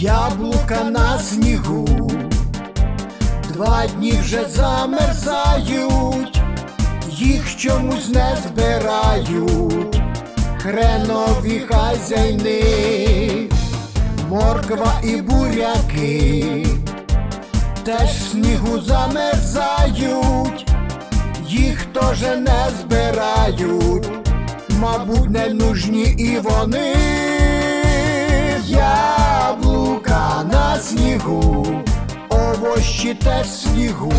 яблука на снігу, два дні вже замерзають, їх чомусь не збирають, хренові хазяйни, морква і буряки, теж в снігу замерзають, їх теж не збирають, мабуть, не нужні і вони. Яблука овощі теж в снігу,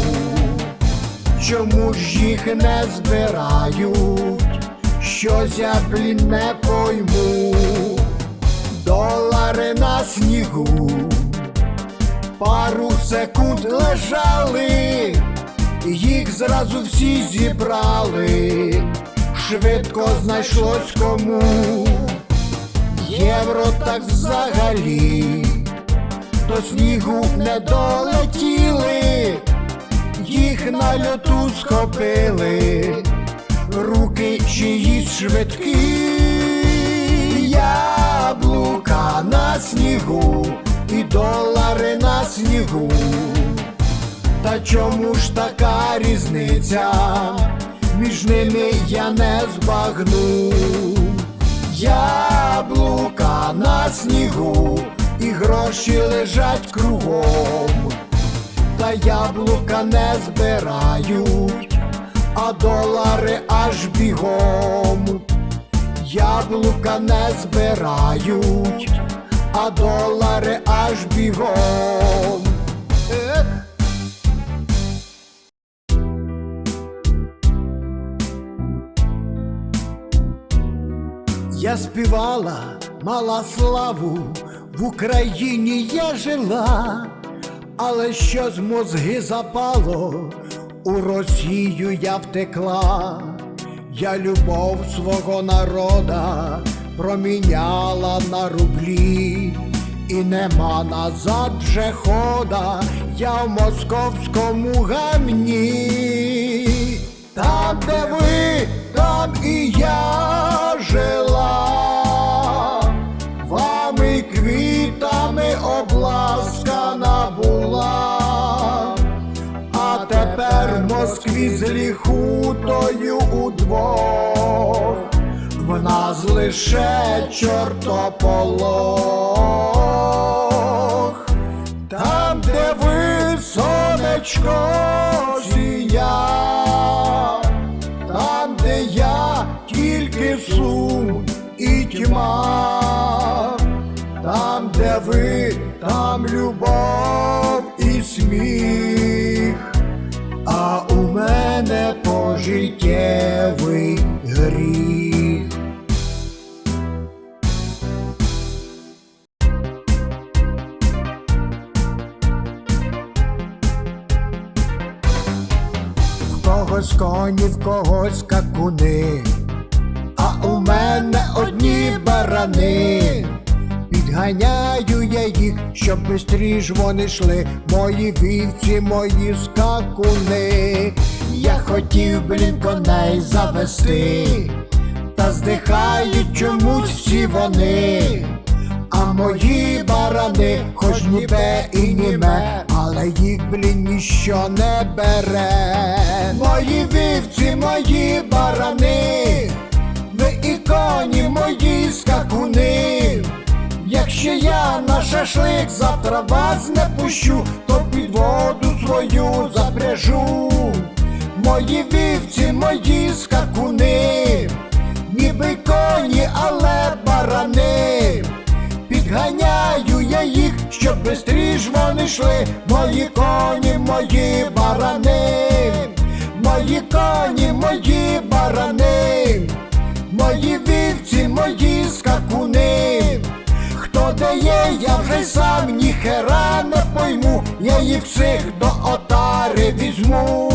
чому ж їх не збирають, щось я блін не пойму, долари на снігу, пару секунд лежали, їх зразу всі зібрали, швидко знайшлось кому. Євро так взагалі, снігу не долетіли, їх на льоту схопили, руки чиїсь швидкі, яблука на снігу і долари на снігу. Та чому ж така різниця? Між ними я не збагну. Яблука на снігу і гроші лежать кругом, та яблука не збирають, а долари аж бігом. Яблука не збирають, а долари аж бігом. Я співала, мала славу, в Україні я жила, але щось мозги запало, у Росію я втекла, я любов свого народа проміняла на рублі, і нема назад же хода, я в московському гамні. Там, де ви, там і я жила, квітами обласкана була, а тепер в Москві з ліхутою удвох, в нас лише чортополох. Там, де ви сонечко сія, там, де я тільки сум і тьма, ви, там любов і сміх, а у мене пожиттєвий гріх. В когось коні, в когось какуни, а у мене одні барани. Підганяю я їх, щоб бистріш вони йшли, мої вівці, мої скакуни. Я хотів, блін, коней завести, та здихають чомусь всі вони. А мої барани, хоч ніби і німе, але їх, блін, ніщо не бере. Мої вівці, мої барани, ви і коні, мої скакуни. Якщо я на шашлик завтра вас не пущу, то під воду свою запряжу. Мої вівці, мої скакуни, ніби коні, але барани. Підганяю я їх, щоб бистріш вони йшли, мої коні, мої барани, мої коні, мої барани, Дає, я вже сам ніхера не пойму, я їх всіх до отари візьму.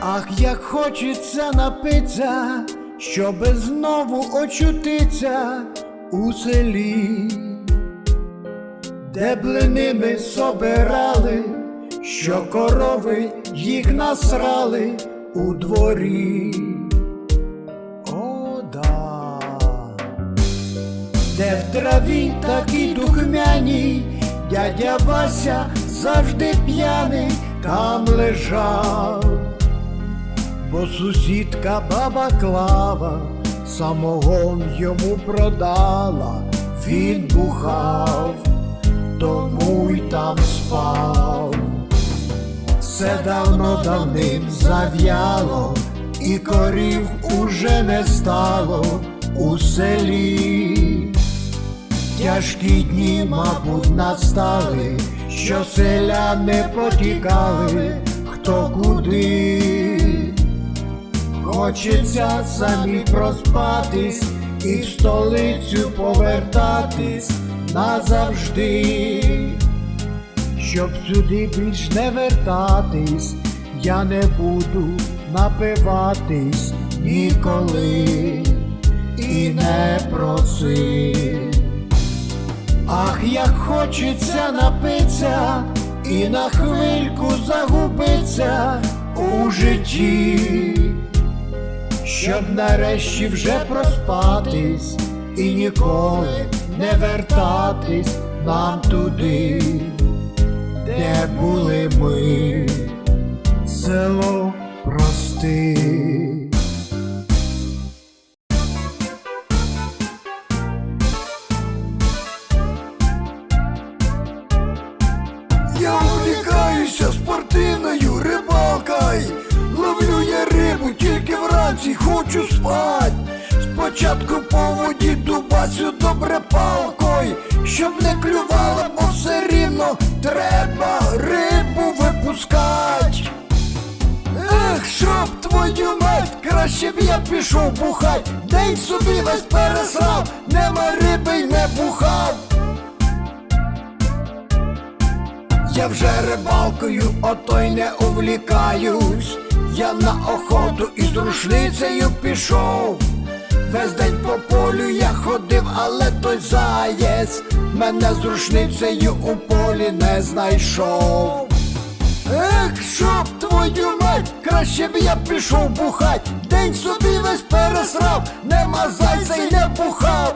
Ах, як хочеться напиться, щоби знову очутиться у селі, де блини ми собирали, що корови їх насрали у дворі. О, да. Де в траві такі духмяні, дядя Вася завжди п'яний там лежав, бо сусідка баба Клава самогон йому продала, він бухав, тому й там спав. Все давно давним зав'яло, і корів уже не стало у селі. Тяжкі дні, мабуть, настали, що селяни потікали, хто куди. Хочеться самі проспатись і в столицю повертатись назавжди. Щоб сюди більш не вертатись, я не буду напиватись ніколи і не проси. Ах, як хочеться напитися і на хвильку загубиться у житті, щоб нарешті вже проспатись і ніколи не вертатись нам туди, де були ми, село прости. Я увлікаюся спортивною рибалкою. Ловлю я рибу тільки вранці хочу спать Спочатку по воді дубасю добре палкою Щоб не клювала, бо все рівно треба рибу випускать Ех, щоб твою мать, краще б я пішов бухать День собі весь пересрав, нема риби й не бухав Я вже рибалкою ото й не увлікаюсь. Я на охоту із рушницею пішов. Весь день по полю я ходив, але той заєць мене з рушницею у полі не знайшов. Ех, щоб твою мать, краще б я пішов бухать, день собі весь пересрав, нема зайця й не бухав.